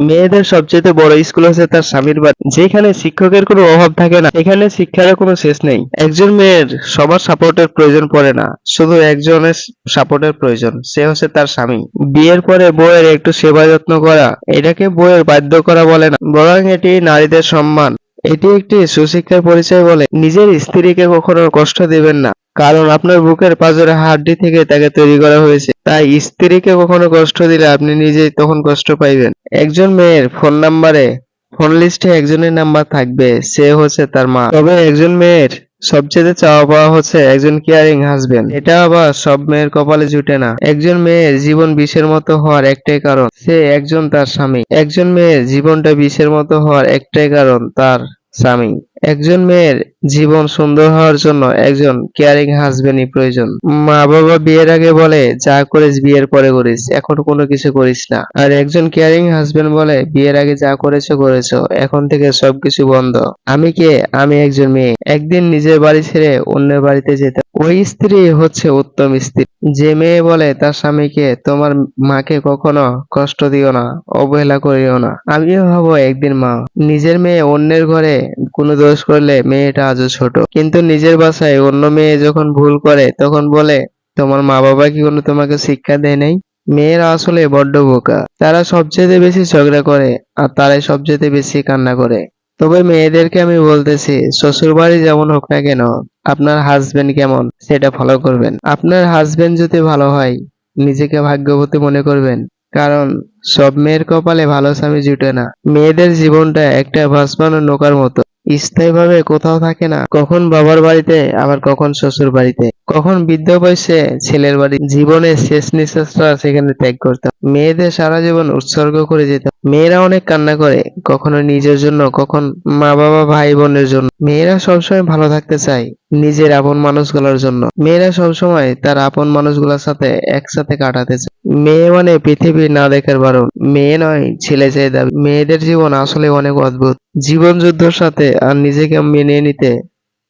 মেয়েদের সবচেয়ে বড় স্কুল হচ্ছে তার স্বামীর বাড়ি। যেখানে শিক্ষকের কোনো অভাব থাকে না, এখানে শিক্ষার কোনো শেষ নেই। একজন মেয়ের সবার সাপোর্টের প্রয়োজন পড়ে না, শুধু একজনের সাপোর্টের প্রয়োজন, সে হচ্ছে তার স্বামী। বিয়ের পরে বউয়ের একটু সেবা যত্ন করা, এটাকে বউয়ের বাধ্য করা বলে না, বরং এটি নারীদের সম্মান। এটি একটি সুশিক্ষার পরিচয় বলে, নিজের স্ত্রীকে কখনো কষ্ট দেবেন না, কারণ আপনার বুকের পাঁজরে হাড্ডি থেকে তাকে তৈরি করা হয়েছে। তাই স্ত্রীকে কখনো কষ্ট দিলে আপনি নিজেই তখন কষ্ট পাইবেন। একজন মেয়ের ফোন নাম্বারে ফোন লিস্টে একজনের নাম্বার থাকবে, সে হচ্ছে তার মা। তবে একজন মেয়ের সবচেয়ে চাওয়া পাওয়া হচ্ছে একজন কেয়ারিং হাজবেন্ড এটা আবার সব মেয়ের কপালে জুটে না। একজন মেয়ের জীবন বিষের মতো হওয়ার একটাই কারণ, সে একজন তার স্বামী। একজন মেয়ের জীবনটা বিষের মতো হওয়ার একটাই কারণ, তার স্বামী। একজন মেয়ের জীবন সুন্দর হওয়ার জন্য একজন কেয়ারিং হাজবেন্ডই প্রয়োজন। মা বাবা বিয়ের আগে বলে, যা করিস বিয়ের পরে করিস, এখন কোনো কিছু করিস না। আর একজন কেয়ারিং হাজবেন্ড বলে, বিয়ের আগে যা করেছ করেছ, এখন থেকে সবকিছু বন্ধ। আমি কে? আমি একজন মেয়ে। একদিন নিজের বাড়ি ছেড়ে অন্যের বাড়িতে যেতে ওই স্ত্রী হচ্ছে উত্তম স্ত্রী। যে মেয়ে বলে তার স্বামীকে তোমার মাকে কখনো কষ্ট দিও না, অবহেলা করিও না। আমিও হব একদিন মা। নিজের মেয়ে অন্যের ঘরে কোনো দোষ করলে মেয়েটা আজও ছোট। কিন্তু নিজের বাসায় অন্য মেয়ে যখন ভুল করে, তখন বলে, তোমার মা বাবা কি কোনো তোমাকে শিক্ষা দেয় নাই? মেয়েরা আসলে বড্ড বোকা। তারা সবচেয়ে বেশি ঝগড়া করে আর তারাই সবচেয়ে বেশি কান্না করে। তবে মেয়েদেরকে আমি বলতেছি শ্বশুর বাড়ি যেমন হোক না কেন আপনার হাজবেন্ড কেমন? সেটা ফলো করবেন। আপনার হাজবেন্ড যদি ভালো হয়, নিজেকে ভাগ্যবতী মনে করবেন। কারণ, সব মেয়ের কপালে ভালো স্বামী জুটে না। মেয়েদের জীবনটা একটা ভাসমান নৌকার মতো। স্থায়ীভাবে কোথাও থাকে না। কখন বাবার বাড়িতে, আবার কখন শ্বশুর বাড়িতে। কখন বৃদ্ধ বয়সে ছেলের বাড়ি। জীবনের শেষ নিঃশ্বাসটা সেখানে ত্যাগ করতাম মেয়েদের সারা জীবন উৎসর্গ করে যেতাম মেয়েরা অনেক কান্না করে, কখনো নিজের জন্য, কখন মা বাবা ভাই বোনের জন্য। মেয়েরা সবসময় ভালো থাকতে চায় নিজের আপন মানুষগুলোর জন্য। মেয়েরা সবসময় তার আপন মানুষগুলোর সাথে একসাথে কাটাতে চায়। মেয়ে মানে পৃথিবী না দেখার বারণ। মেয়ে নয়, ছেলে চেয়ে দাবি। মেয়েদের জীবন আসলে অনেক অদ্ভুত। জীবন যুদ্ধের সাথে আর নিজেকে মেনে নিতে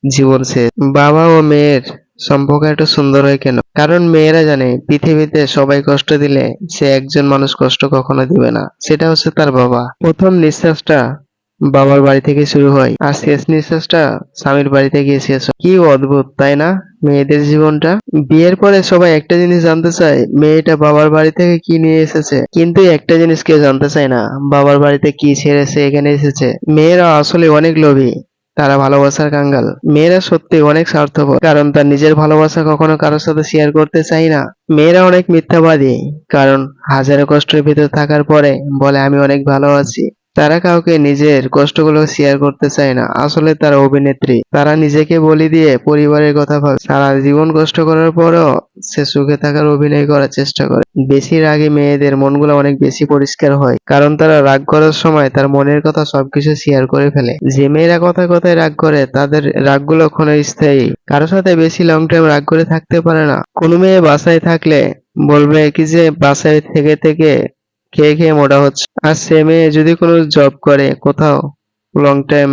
জীবন শেষ বাবা ও মেয়ের সম্পর্ক একটু সুন্দর হয় কেন? কারণ মেয়েরা জানে, পৃথিবীতে সবাই কষ্ট দিলে সে একজন মানুষ কষ্ট কখনো দিবে না। সেটা হচ্ছে তার বাবা। প্রথম নিঃশ্বাসটা বাবার বাড়ি থেকে শুরু হয়। আর শেষ নিঃশ্বাসটা স্বামীর বাড়িতে গিয়ে শেষ হয়। কি অদ্ভুত, তাই না? মেয়েদের জীবনটা। বিয়ের পরে সবাই একটা জিনিস জানতে চায়, মেয়েটা বাবার বাড়ি থেকে কি নিয়ে এসেছে। কিন্তু একটা জিনিস কেউ জানতে চায় না, বাবার বাড়িতে কি ছেড়েছে, এখানে এসেছে। মেয়েরা আসলে অনেক লোভী, তারা ভালোবাসার কাঙ্গাল। মেয়েরা সত্যি অনেক স্বার্থপর, কারণ তার নিজের ভালোবাসা কখনো কারোর সাথে শেয়ার করতে চায় না। মেয়েরা অনেক মিথ্যাবাদী, কারণ হাজারো কষ্টের ভিতর থাকার পরে বলে, আমি অনেক ভালো আছি। তারা কাউকে নিজের কষ্টগুলো শেয়ার করতে চায় না। আসলে তারা অভিনেত্রী। তারা নিজেকে বলি দিয়ে পরিবারের কথা ভাবে সারা জীবন কষ্ট করার পরও সে সুখে থাকার অভিনয় করার চেষ্টা করে। বেশি রাগে মেয়েদের মনগুলো অনেক বেশি পরিষ্কার হয়। কারণ তারা রাগ করার সময় তার মনের কথা সবকিছু শেয়ার করে ফেলে। যে মেয়েরা কথায় কথায় রাগ করে, তাদের রাগগুলো ক্ষণস্থায়ী কারোর সাথে বেশি লং টাইম রাগ করে থাকতে পারে না। কোনো মেয়ে বাসায় থাকলে বলবে কি যে, বাসায় থেকে থেকে খেয়ে খেয়ে মোটা হচ্ছে। আর সে মেয়ে যদি কোনো জব করে, কোথাও লং টাইম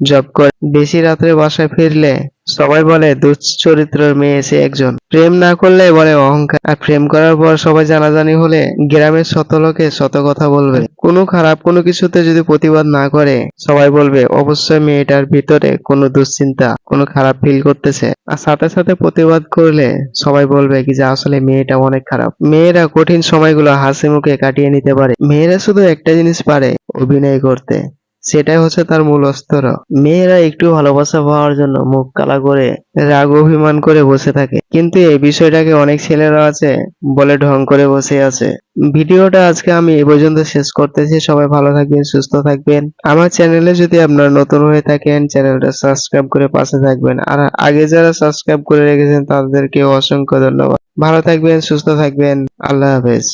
জব করে, বেশি রাত্রে বাসায় ফিরলে সবাই বলে, দুশ্চরিত্রের মেয়ে সে একজন। প্রেম না করলে বলে অহংকার। আর প্রেম করার পর সবাই জানাজানি হলে গ্রামের শত লোকে শত কথা বলবে। কোনো খারাপ কোনো কিছুতে যদি প্রতিবাদ না করে, সবাই বলবে, অবশ্যই মেয়েটার ভিতরে কোনো দুশ্চিন্তা, কোনো খারাপ ফিল করতেছে। আর সাথে সাথে প্রতিবাদ করলে সবাই বলবে কি যে, আসলে মেয়েটা অনেক খারাপ। মেয়েরা কঠিন সময়গুলো হাসি মুখে কাটিয়ে নিতে পারে। মেয়েরা শুধু একটা জিনিস পারে, অভিনয় করতে। সেটাই হচ্ছে তার মূল অস্ত্র। মেয়েরা একটু ভালোবাসা পাওয়ার জন্য মুখ কালা করে রাগ অভিমান করে বসে থাকে। কিন্তু এই বিষয়টাকে অনেক ছেলেরা আছে, বলে ঢং করে বসে আছে। ভিডিওটা আজকে আমি এ পর্যন্ত শেষ করতেছি। সবাই ভালো থাকবেন, সুস্থ থাকবেন। আমার চ্যানেলে যদি আপনারা নতুন হয়ে থাকেন, চ্যানেলটা সাবস্ক্রাইব করে পাশে থাকবেন। আর আগে যারা সাবস্ক্রাইব করে রেখেছেন, তাদেরকে অসংখ্য ধন্যবাদ। ভালো থাকবেন, সুস্থ থাকবেন। আল্লাহ হাফেজ।